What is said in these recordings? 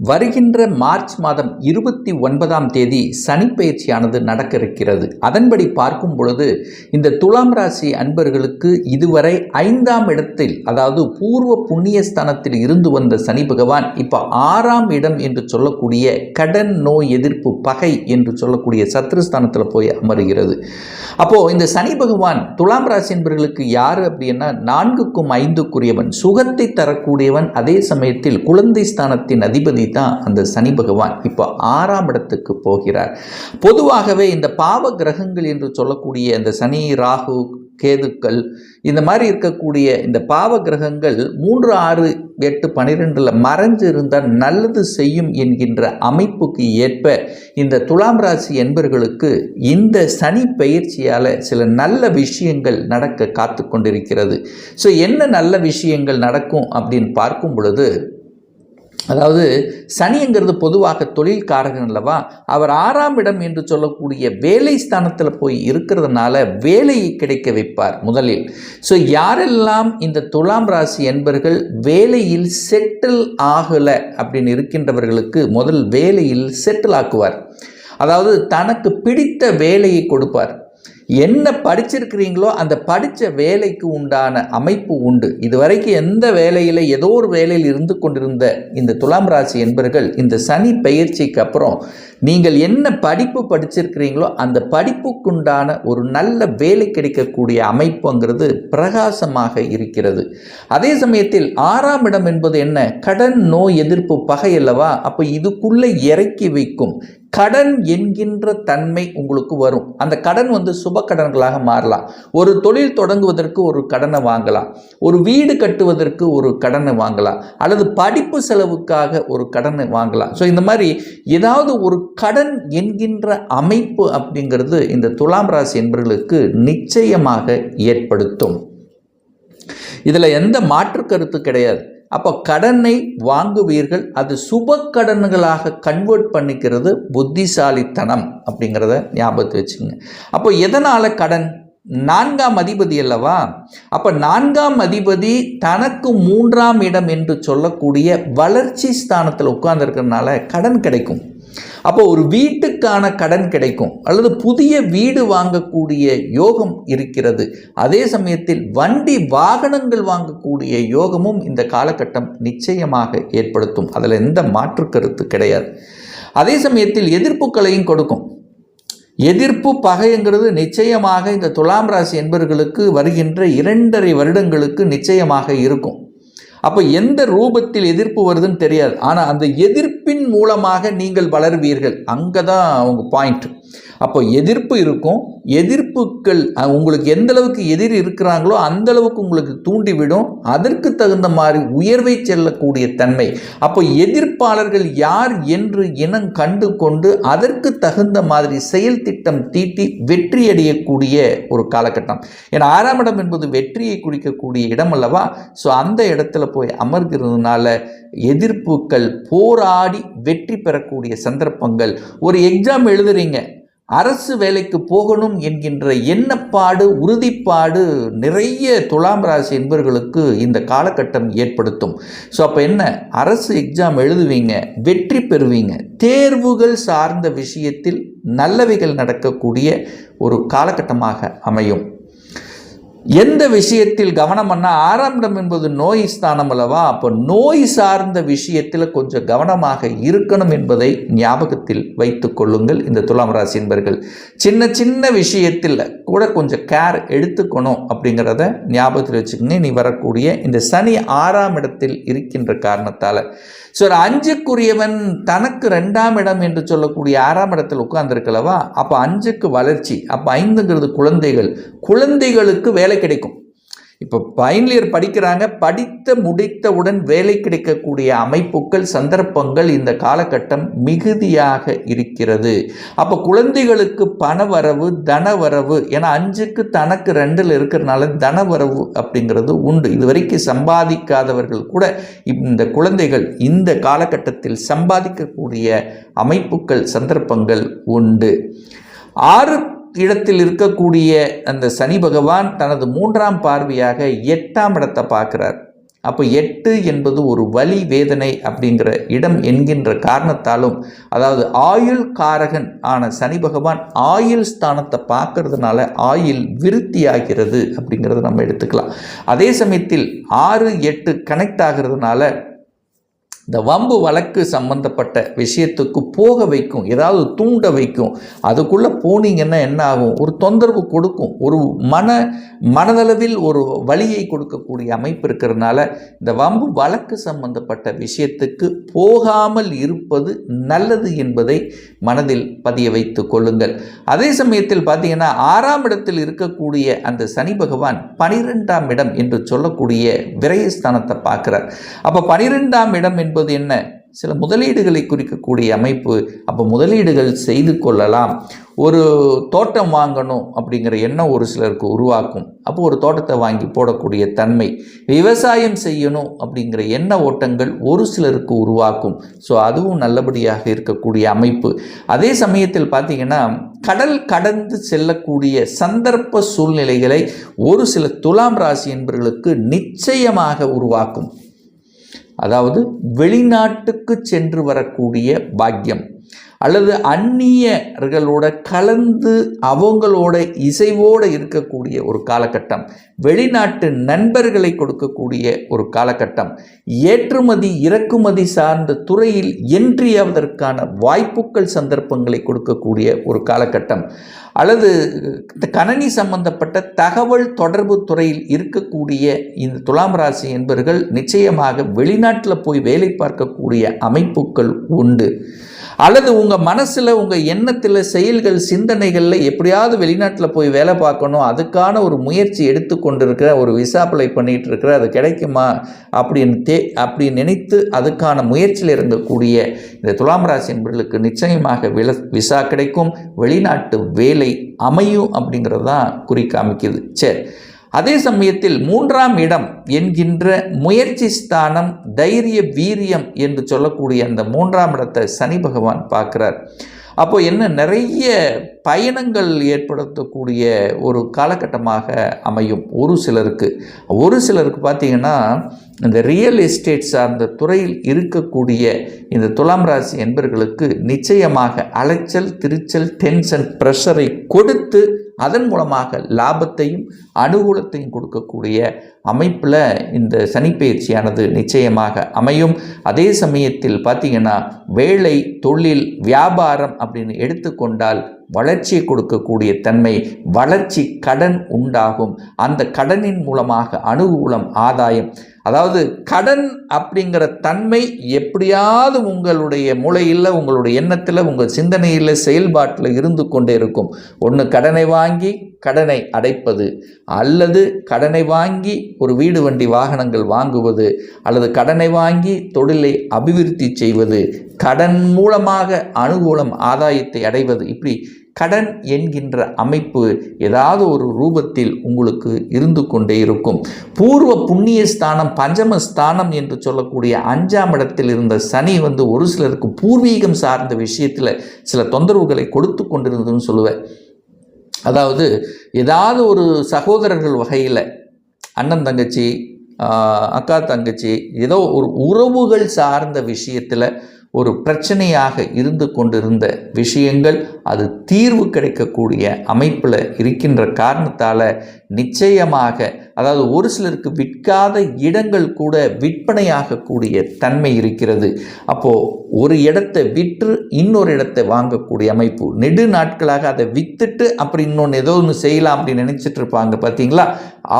வருகின்ற மார்ச் மாதம் இருபத்தி ஒன்பதாம் தேதி சனிப்பெயர்ச்சியானது நடக்க இருக்கிறது அதன்படி பார்க்கும் பொழுது இந்த துலாம் ராசி அன்பர்களுக்கு இதுவரை ஐந்தாம் இடத்தில் அதாவது பூர்வ புண்ணிய ஸ்தானத்தில் இருந்து வந்த சனி பகவான் இப்போ ஆறாம் இடம் என்று சொல்லக்கூடிய கடன் நோய் எதிர்ப்பு பகை என்று சொல்லக்கூடிய சத்ருஸ்தானத்தில் போய் அமருகிறது. அப்போது இந்த சனி பகவான் துலாம் ராசி அன்பர்களுக்கு யார் அப்படின்னா நான்குக்கும் ஐந்துக்குரியவன் சுகத்தை தரக்கூடியவன் அதே சமயத்தில் குழந்தை ஸ்தானத்தின் அதிபதி தான் அந்த சனி பகவான் இப்போ ஆறாம் இடத்துக்கு போகிறார். பொதுவாகவே இந்த பாவ கிரகங்கள் என்று சொல்லக்கூடிய இந்த சனி ராகு கேதுக்கள் இந்த மாதிரி இருக்கக்கூடிய இந்த பாவ கிரகங்கள் மூன்று ஆறு எட்டு பன்னிரெண்டில் மறைஞ்சு இருந்தால் நல்லது செய்யும் என்கின்ற அமைப்புக்கு ஏற்ப இந்த துலாம் ராசி என்பர்களுக்கு இந்த சனி பயிற்சியால் சில நல்ல விஷயங்கள் நடக்க காத்து கொண்டிருக்கிறது. ஸோ என்ன நல்ல விஷயங்கள் நடக்கும் அப்படின்னு பார்க்கும் பொழுது அதாவது சனிங்கிறது பொதுவாக தொழில் காரகன் அல்லவா? அவர் ஆறாம் இடம் என்று சொல்லக்கூடிய வேலை ஸ்தானத்தில் போய் இருக்கிறதுனால வேலையை கிடைக்க வைப்பார் முதலில். ஸோ யாரெல்லாம் இந்த துலாம் ராசி என்பர்கள் வேலையில் செட்டில் ஆகலை அப்படின்னு இருக்கின்றவர்களுக்கு முதல் வேலையில் செட்டில் ஆக்குவார். அதாவது தனக்கு பிடித்த வேலையை கொடுப்பார். என்ன படிச்சிருக்கிறீங்களோ அந்த படித்த வேலைக்கு உண்டான அமைப்பு உண்டு. இதுவரைக்கும் எந்த வேலையில் ஏதோ ஒரு வேலையில் இருந்து கொண்டிருந்த இந்த துலாம் ராசி என்பர்கள் இந்த சனி பயிற்சிக்கு அப்புறம் நீங்கள் என்ன படிப்பு படிச்சிருக்கிறீங்களோ அந்த படிப்புக்குண்டான ஒரு நல்ல வேலை கிடைக்கக்கூடிய அமைப்புங்கிறது பிரகாசமாக இருக்கிறது. அதே சமயத்தில் ஆறாம் இடம் என்பது என்ன? கடன் நோய் எதிர்ப்பு பகை அல்லவா? அப்போ இதுக்குள்ளே இறக்கி வைக்கும் கடன் என்கின்ற தன்மை உங்களுக்கு வரும். அந்த கடன் வந்து சுப கடன்களாக மாறலாம். ஒரு தொழில் தொடங்குவதற்கு ஒரு கடனை வாங்கலாம். ஒரு வீடு கட்டுவதற்கு ஒரு கடனை வாங்கலாம். அல்லது படிப்பு செலவுக்காக ஒரு கடனை வாங்கலாம். ஸோ இந்த மாதிரி ஏதாவது ஒரு கடன் என்கின்ற அமைப்பு அப்படிங்கிறது இந்த துலாம் ராசி என்பவர்களுக்கு நிச்சயமாக ஏற்படுத்தும். இதில் எந்த மாற்று கருத்து கிடையாது. அப்போ கடனை வாங்குவீர்கள். அது சுப கடன்களாக கன்வெர்ட் பண்ணிக்கிறது புத்திசாலித்தனம் அப்படிங்கிறத ஞாபகத்தை வச்சுங்க அப்போ எதனால் கடன்? நான்காம் அதிபதி அல்லவா? அப்போ நான்காம் அதிபதி தனக்கு மூன்றாம் இடம் என்று சொல்லக்கூடிய வளர்ச்சி ஸ்தானத்தில் உட்கார்ந்துருக்கிறதுனால கடன் கிடைக்கும். அப்போ ஒரு வீட்டுக்கான கடன் கிடைக்கும் அல்லது புதிய வீடு வாங்கக்கூடிய யோகம் இருக்கிறது. அதே சமயத்தில் வண்டி வாகனங்கள் வாங்கக்கூடிய யோகமும் இந்த காலகட்டம் நிச்சயமாக ஏற்படுத்தும். அதில் எந்த மாற்று கருத்து கிடையாது. அதே சமயத்தில் எதிர்ப்புகளையும் கொடுக்கும். எதிர்ப்பு பகைங்கிறது நிச்சயமாக இந்த துலாம் ராசி என்பவர்களுக்கு வருகின்ற இரண்டரை வருடங்களுக்கு நிச்சயமாக இருக்கும். அப்போ எந்த ரூபத்தில் எதிர்ப்பு வருதுன்னு தெரியாது. ஆனால் அந்த எதிர்ப்பின் மூலமாக நீங்கள் வளருவீர்கள். அங்கே தான் அவங்க பாயிண்ட் அப்போ எதிர்ப்பு இருக்கும். எதிர்ப்புகள் உங்களுக்கு எந்த அளவுக்கு எதிர் இருக்கிறாங்களோ அந்த அளவுக்கு உங்களுக்கு தூண்டிவிடும். அதற்கு தகுந்த மாதிரி உயர்வை செல்லக்கூடிய தன்மை. அப்போ எதிர்ப்பாளர்கள் யார் என்று இனம் கண்டு கொண்டு அதற்கு தகுந்த மாதிரி செயல் திட்டம் தீட்டி வெற்றி அடையக்கூடிய ஒரு காலகட்டம். ஏன்னா ஆறாம் இடம் என்பது வெற்றியை குறிக்கக்கூடிய இடம் அல்லவா? ஸோ அந்த இடத்துல போய் அமர்கிறதுனால எதிர்ப்புகள் போராடி வெற்றி பெறக்கூடிய சந்தர்ப்பங்கள். ஒரு எக்ஸாம் எழுதுறீங்க. அரசு வேலைக்கு போகணும் என்கின்ற எண்ணப்பாடு உறுதிப்பாடு நிறைய துலாம் ராசி என்பவர்களுக்கு இந்த காலகட்டம் ஏற்படுத்தும். ஸோ அப்போ என்ன? அரசு எக்ஸாம் எழுதுவீங்க வெற்றி பெறுவீங்க. தேர்வுகள் சார்ந்த விஷயத்தில் நல்லவைகள் நடக்கக்கூடிய ஒரு காலகட்டமாக அமையும். எந்த விஷயத்தில் கவனம் பண்ணால் ஆறாம் இடம் என்பது நோய் ஸ்தானம் அல்லவா? அப்போ நோய் சார்ந்த விஷயத்தில் கொஞ்சம் கவனமாக இருக்கணும் என்பதை ஞாபகத்தில் வைத்து கொள்ளுங்கள் இந்த துலாம் ராசி என்பர்கள். சின்ன சின்ன விஷயத்தில் கூட கொஞ்சம் கேர் எடுத்துக்கணும் அப்படிங்கிறத ஞாபகத்தில் வச்சுக்கோங்க. நீ வரக்கூடிய இந்த சனி ஆறாம் இடத்தில் இருக்கின்ற காரணத்தால். ஸோ ஒரு அஞ்சுக்குரியவன் தனக்கு ரெண்டாம் இடம் என்று சொல்லக்கூடிய ஆறாம் இடத்தில் உட்கார்ந்துருக்கலவா? அப்போ அஞ்சுக்கு வளர்ச்சி அப்போ ஐந்துங்கிறது குழந்தைகள். குழந்தைகளுக்கு வேலை கிடைக்கும். இப்போ ஃபைனல் படிக்கிறாங்க படித்த முடித்தவுடன் வேலை கிடைக்கக்கூடிய அமைப்புகள் சந்தர்ப்பங்கள் இந்த காலகட்டம் மிகுதியாக இருக்கிறது. அப்போ குழந்தைகளுக்கு பணவரவு தனவரவு ஏன்னா அஞ்சுக்கு தனக்கு ரெண்டில் இருக்கிறனால தனவரவு அப்படிங்கிறது உண்டு. இதுவரைக்கும் சம்பாதிக்காதவர்கள் கூட இந்த குழந்தைகள் இந்த காலகட்டத்தில் சம்பாதிக்கக்கூடிய அமைப்புகள் சந்தர்ப்பங்கள் உண்டு. ஆறு இடத்தில் இருக்கக்கூடிய அந்த சனி பகவான் தனது மூன்றாம் பார்வையாக எட்டாம் இடத்தை பார்க்குறார். அப்போ எட்டு என்பது ஒரு வலி வேதனை அப்படிங்கிற இடம் என்கின்ற காரணத்தாலும் அதாவது ஆயுள் காரகன் ஆன சனி பகவான் ஆயுள் ஸ்தானத்தை பார்க்கறதுனால ஆயுள் விருத்தியாகிறது அப்படிங்கிறத நம்ம எடுத்துக்கலாம். அதே சமயத்தில் ஆறு எட்டு கனெக்ட் ஆகிறதுனால இந்த வம்பு வழக்கு சம்பந்தப்பட்ட விஷயத்துக்கு போக வைக்கும் ஏதாவது தூண்ட வைக்கும். அதுக்குள்ளே போனீங்கன்னா என்ன ஆகும்? ஒரு தொந்தரவு கொடுக்கும். ஒரு மன மனதளவில் ஒரு வழியை கொடுக்கக்கூடிய அமைப்பு இருக்கிறதுனால இந்த வம்பு வழக்கு சம்பந்தப்பட்ட விஷயத்துக்கு போகாமல் இருப்பது நல்லது என்பதை மனதில் பதிய வைத்து கொள்ளுங்கள். அதே சமயத்தில் பார்த்தீங்கன்னா ஆறாம் இடத்தில் இருக்கக்கூடிய அந்த சனி பகவான் பனிரெண்டாம் இடம் என்று சொல்லக்கூடிய விரயஸ்தானத்தை பார்க்குறார். அப்போ பனிரெண்டாம் இடம் என்பது என்ன? சில முதலீடுகளை குறிக்கக்கூடிய அமைப்பு. அப்போ முதலீடுகள் செய்து கொள்ளலாம். ஒரு தோட்டம் வாங்கணும் அப்படிங்கிற எண்ணம் ஒரு சிலருக்கு உருவாக்கும். அப்போ ஒரு தோட்டத்தை வாங்கி போடக்கூடிய தன்மை. விவசாயம் செய்யணும் அப்படிங்கிற எண்ண ஓட்டங்கள் ஒரு சிலருக்கு உருவாக்கும். ஸோ அதுவும் நல்லபடியாக இருக்கக்கூடிய அமைப்பு. அதே சமயத்தில் பார்த்தீங்கன்னா கடல் கடந்து செல்லக்கூடிய சந்தர்ப்ப சூழ்நிலைகளை ஒரு சில துலாம் ராசி என்பவர்களுக்கு நிச்சயமாக உருவாக்கும். அதாவது வெளிநாட்டுக்கு சென்று வரக்கூடிய பாக்கியம். அல்லது அந்நியர்களோட கலந்து அவங்களோட இசைவோடு இருக்கக்கூடிய ஒரு காலகட்டம் வெளிநாட்டு நண்பர்களை கொடுக்கக்கூடிய ஒரு காலகட்டம் ஏற்றுமதி இறக்குமதி சார்ந்த துறையில் என்றியாவதற்கான வாய்ப்புகள் சந்தர்ப்பங்களை கொடுக்கக்கூடிய ஒரு காலகட்டம். அல்லது கணனி சம்பந்தப்பட்ட தகவல் தொடர்பு துறையில் இருக்கக்கூடிய இந்த துலாம் ராசி என்பவர்கள் நிச்சயமாக வெளிநாட்டில் போய் வேலை பார்க்கக்கூடிய அமைப்புகள் உண்டு. அல்லது உங்கள் மனசில் உங்கள் எண்ணத்தில் செயல்கள் சிந்தனைகளில் எப்படியாவது வெளிநாட்டில் போய் வேலை பார்க்கணும் அதுக்கான ஒரு முயற்சி எடுத்து கொண்டிருக்கிற ஒரு விசா அப்ளை பண்ணிகிட்டு இருக்கிற அது கிடைக்குமா? அப்படின்னு தே அப்படி நினைத்து அதுக்கான முயற்சியில் இருந்தக்கூடிய இந்த துலாம் ராசி என்பர்களுக்கு நிச்சயமாக வில விசா கிடைக்கும். வெளிநாட்டு வேலை அமையும் அப்படிங்கிறது தான் குறி காமிக்குது. சரி. அதே சமயத்தில் மூன்றாம் இடம் என்கின்ற முயற்சி ஸ்தானம் தைரிய வீரியம் என்று சொல்லக்கூடிய அந்த மூன்றாம் இடத்தை சனி பகவான் பார்க்கிறார். அப்போது என்ன நிறைய பயணங்கள் ஏற்படுத்தக்கூடிய ஒரு காலகட்டமாக அமையும். ஒரு சிலருக்கு. ஒரு சிலருக்கு பார்த்திங்கன்னா இந்த ரியல் எஸ்டேட் சார்ந்த துறையில் இருக்கக்கூடிய இந்த துலாம் ராசி என்பர்களுக்கு நிச்சயமாக அலைச்சல் திருச்சல் டென்ஷன் ப்ரெஷரை கொடுத்து அதன் மூலமாக லாபத்தையும் அனுகூலத்தையும் கொடுக்கக்கூடிய அமைப்பில் இந்த சனிப்பயிற்சியானது நிச்சயமாக அமையும். அதே சமயத்தில் பார்த்திங்கன்னா வேலை தொழில் வியாபாரம் அப்படின்னு எடுத்துக்கொண்டால் வளர்ச்சியை கொடுக்கக்கூடிய தன்மை வளர்ச்சி கடன் உண்டாகும். அந்த கடனின் மூலமாக அனுகூலம் ஆதாயம். அதாவது கடன் அப்படிங்கிற தன்மை எப்படியாவது உங்களுடைய மூளையில் உங்களுடைய எண்ணத்தில் உங்கள் சிந்தனையில் செயல்பாட்டில் இருந்து கொண்டே இருக்கும். ஒன்று கடனை வாங்கி கடனை அடைப்பது அல்லது கடனை வாங்கி ஒரு வீடு வண்டி வாகனங்கள் வாங்குவது அல்லது கடனை வாங்கி தொழிலை அபிவிருத்தி செய்வது. கடன் மூலமாக அனுகூலம் ஆதாயத்தை அடைவது. இப்படி கடன் என்கின்ற அமைப்பு ஏதாவது ஒரு ரூபத்தில் உங்களுக்கு இருந்து கொண்டே இருக்கும். பூர்வ புண்ணிய ஸ்தானம் பஞ்சம ஸ்தானம் என்று சொல்லக்கூடிய அஞ்சாம் இடத்தில் இருந்த சனி வந்து ஒரு சிலருக்கு பூர்வீகம் சார்ந்த விஷயத்தில் சில தொந்தரவுகளை கொடுத்து கொண்டிருந்ததுன்னு சொல்லுவேன். அதாவது ஏதாவது ஒரு சகோதரர்கள் வகையில் அண்ணன் தங்கச்சி அக்கா தங்கச்சி ஏதோ ஒரு உறவுகள் சார்ந்த விஷயத்தில் ஒரு பிரச்சனையாக இருந்து கொண்டிருந்த விஷயங்கள் அது தீர்வு கிடைக்கக்கூடிய அமைப்பில் இருக்கின்ற காரணத்தால் நிச்சயமாக அதாவது ஒரு சிலருக்கு விற்காத இடங்கள் கூட விற்பனையாகக்கூடிய தன்மை இருக்கிறது. அப்போது ஒரு இடத்தை விற்று இன்னொரு இடத்தை வாங்கக்கூடிய அமைப்பு நெடு நாட்களாக அதை விற்றுட்டு அப்புறம் இன்னொன்று ஏதோ ஒன்று செய்யலாம் அப்படின்னு நினச்சிட்டு இருப்பாங்க பார்த்தீங்களா?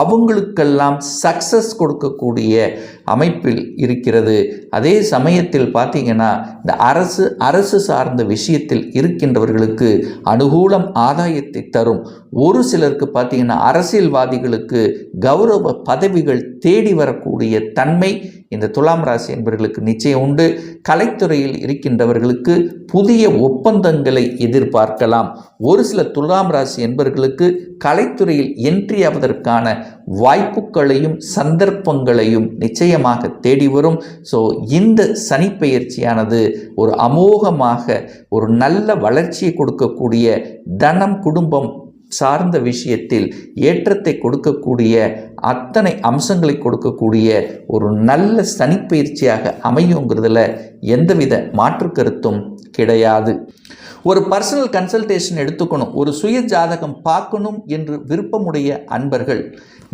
அவங்களுக்கெல்லாம் சக்சஸ் கொடுக்கக்கூடிய அமைப்பில் இருக்கிறது. அதே சமயத்தில் பார்த்தீங்கன்னா இந்த அரசு அரசு சார்ந்த விஷயத்தில் இருக்கின்றவர்களுக்கு அனுகூலம் ஆதாயத்தை தரும். ஒரு சிலருக்கு பார்த்தீங்கன்னா அரசியல்வாதிகளுக்கு கௌரவ பதவிகள் தேடி வரக்கூடிய தன்மை இந்த துலாம் ராசி என்பவர்களுக்கு நிச்சயம் உண்டு. கலைத்துறையில் இருக்கின்றவர்களுக்கு புதிய ஒப்பந்தங்களை எதிர்பார்க்கலாம். ஒரு சில துலாம் ராசி என்பவர்களுக்கு கலைத்துறையில் என்ட்ரி ஆவதற்கான வாய்ப்புகளையும் சந்தர்ப்பங்களையும் நிச்சயமாக தேடி வரும். ஸோ இந்த சனிப்பெயர்ச்சியானது ஒரு அமோகமாக ஒரு நல்ல வளர்ச்சியை கொடுக்கக்கூடிய தனம் குடும்பம் சார்ந்த விஷயத்தில் ஏற்றத்தை கொடுக்கக்கூடிய அத்தனை அம்சங்களை கொடுக்கக்கூடிய ஒரு நல்ல சனிப்பயிற்சியாக அமையுங்கிறதுல எந்தவித மாற்று கருத்தும் கிடையாது. ஒரு பர்சனல் கன்சல்டேஷன் எடுத்துக்கணும். ஒரு சுய ஜாதகம் பார்க்கணும் என்று விருப்பமுடைய அன்பர்கள்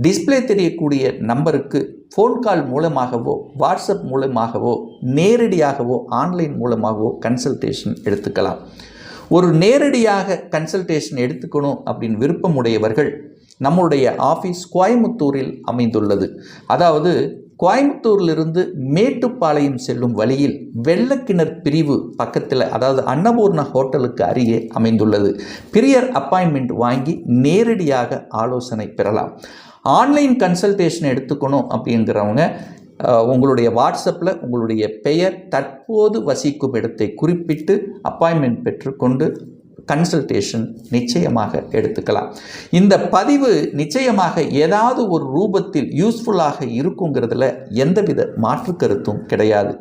டிஸ்ப்ளே தெரியக்கூடிய நம்பருக்கு ஃபோன் கால் மூலமாகவோ வாட்ஸ்அப் மூலமாகவோ நேரடியாகவோ ஆன்லைன் மூலமாகவோ கன்சல்டேஷன் எடுத்துக்கலாம். ஒரு நேரடியாக கன்சல்டேஷன் எடுத்துக்கணும் அப்படின்னு விருப்பமுடையவர்கள் நம்முடைய ஆஃபீஸ் கோயம்புத்தூரில் அமைந்துள்ளது. அதாவது கோயம்புத்தூரிலிருந்து மேட்டுப்பாளையம் செல்லும் வழியில் வெள்ளக்கிணர் பிரிவு பக்கத்தில் அதாவது அன்னபூர்ணா ஹோட்டலுக்கு அருகே அமைந்துள்ளது. பிரியர் அப்பாயின்மெண்ட் வாங்கி நேரடியாக ஆலோசனை பெறலாம். ஆன்லைன் கன்சல்டேஷன் எடுத்துக்கணும் அப்படிங்கிறவங்க உங்களுடைய வாட்ஸ்அப்பில் உங்களுடைய பெயர் தற்போது வசிக்கும் இடத்தை குறிப்பிட்டு அப்பாயின்மெண்ட் பெற்றுக்கொண்டு கன்சல்டேஷன் நிச்சயமாக எடுத்துக்கலாம். இந்த பதிவு நிச்சயமாக ஏதாவது ஒரு ரூபத்தில் யூஸ்ஃபுல்லாக இருக்குங்கிறதுல எந்தவித மாற்று கருத்தும் கிடையாது.